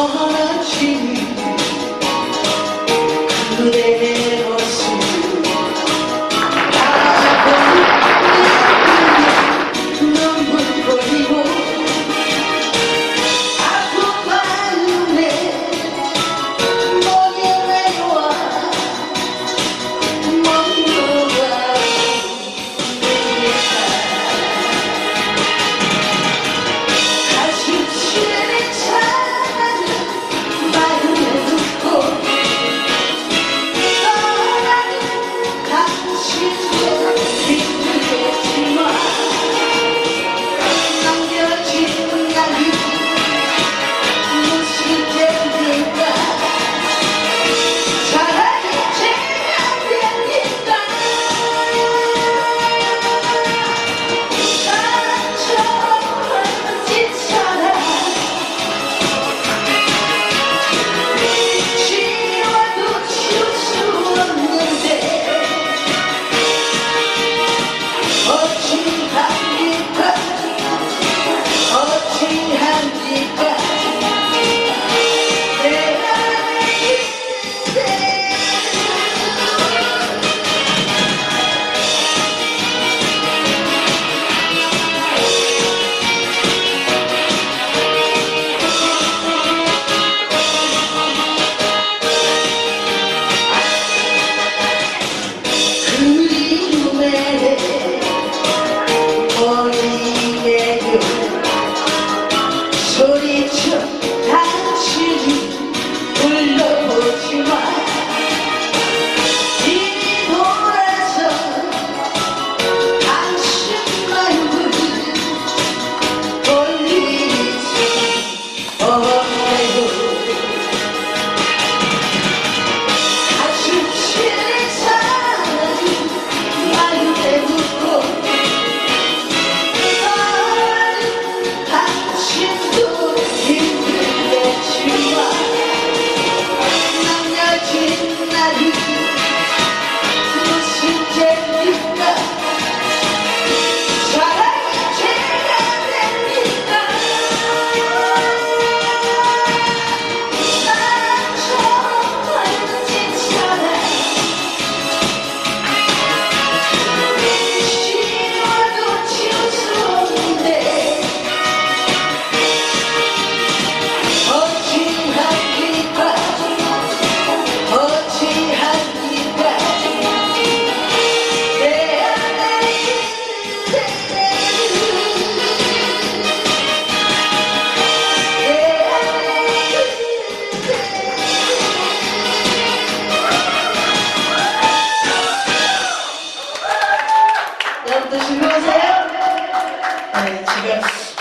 원하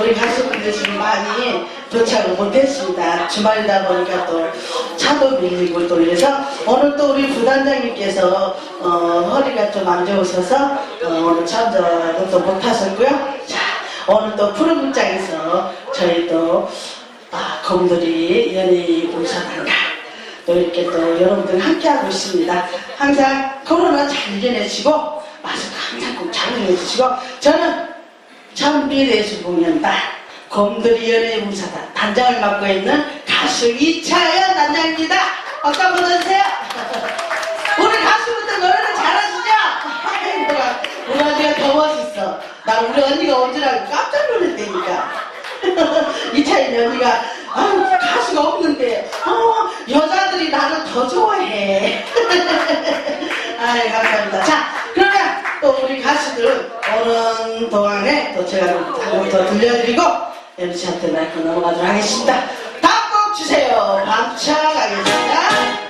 우리 가수분들 지금 많이 도착을 못했습니다. 주말이다 보니까 또 차도 밀리고 또 이래서 오늘 또 우리 부단장님께서 어, 허리가 좀 안 좋으셔서 어, 오늘 참전은 또 못하셨고요. 자, 오늘 또 푸른 극장에서 저희 또 아, 곰돌이 연예인 봉사단과 또 이렇게 또 여러분들 함께하고 있습니다. 항상 코로나 잘 이겨내시고 마스크 항상 꼭잘 해주시고 저는 천비대수 곰돌이 연예인 봉사단 단장을 맡고 있는 가수 이차연 단장입니다. 한번 주세요. 우리 가수분들 노래를 잘하시죠? 우리 언니가 더 멋있어. 나 우리 언니가 언제라고 깜짝 놀랐다니까. 이차연 언니가 아유, 가수가 없는데 어, 여자들이 나를 더 좋아해. 아이 감사합니다. 자 또 우리 가수들 오는 동안에 또 제가 한번 더 들려드리고 MC한테 마이크 넘어가도록 하겠습니다. 다음 곡 주세요. 밤차 가겠습니다.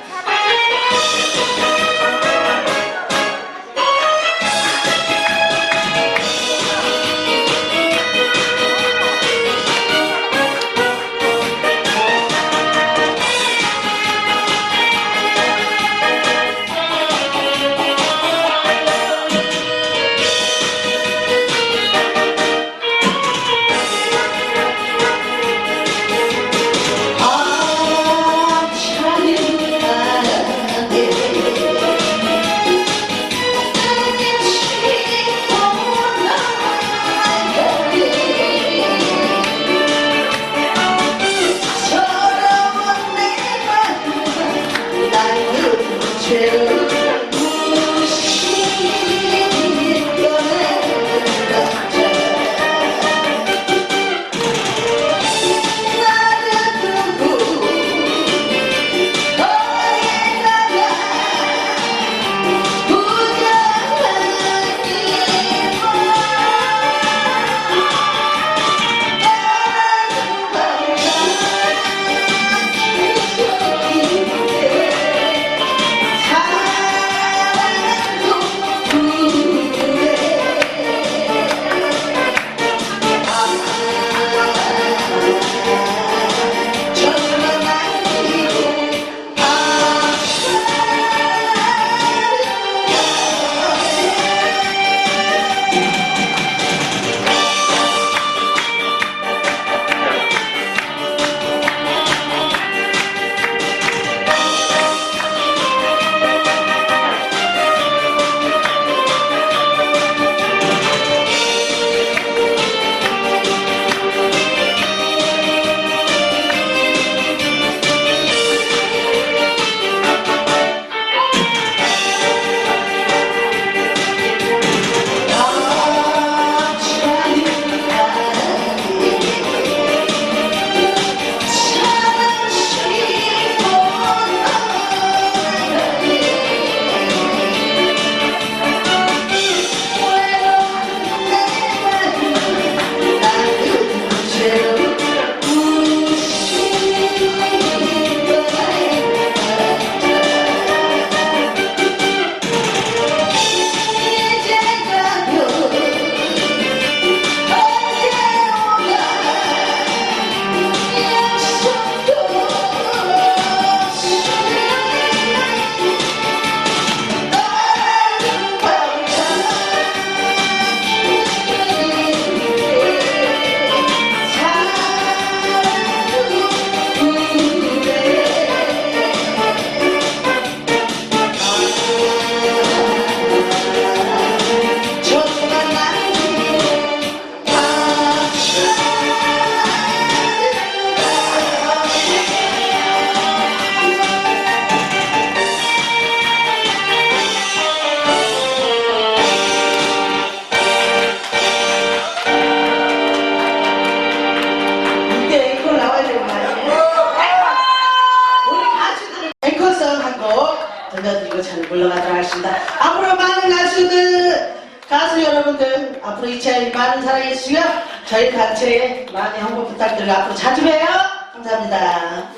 물러가도록 하겠습니다. 앞으로 많은 가수들, 가수 여러분들, 앞으로 이 차에 많은 사랑 해주시고 저희 단체에 많이 홍보 부탁드리고 앞으로 자주 봬요. 감사합니다.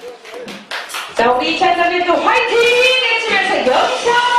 자, 우리 이채연 선배님도 화이팅! 해주면서 여기서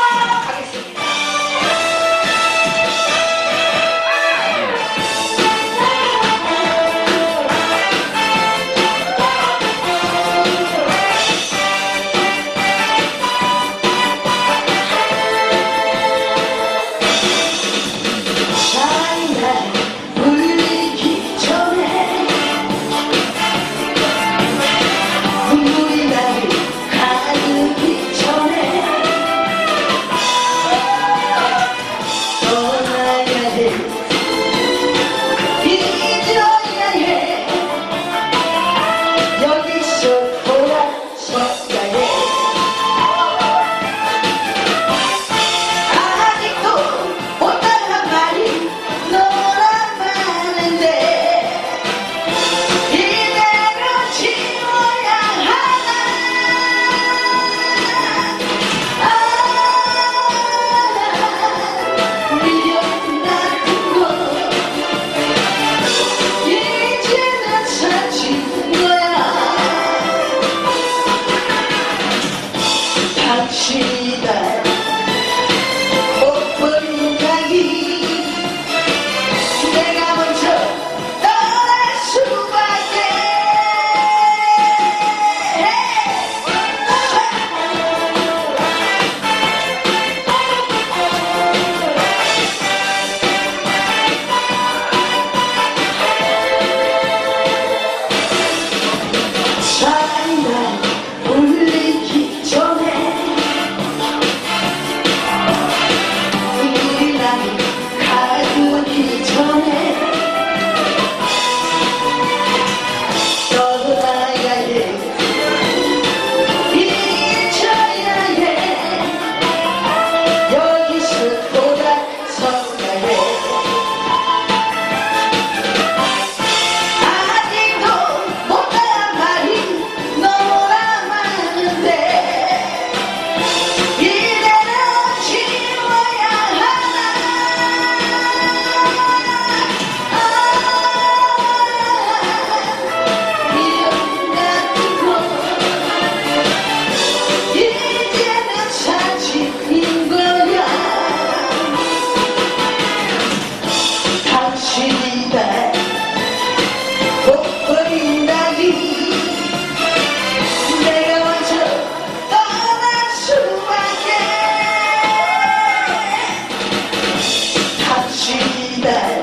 that.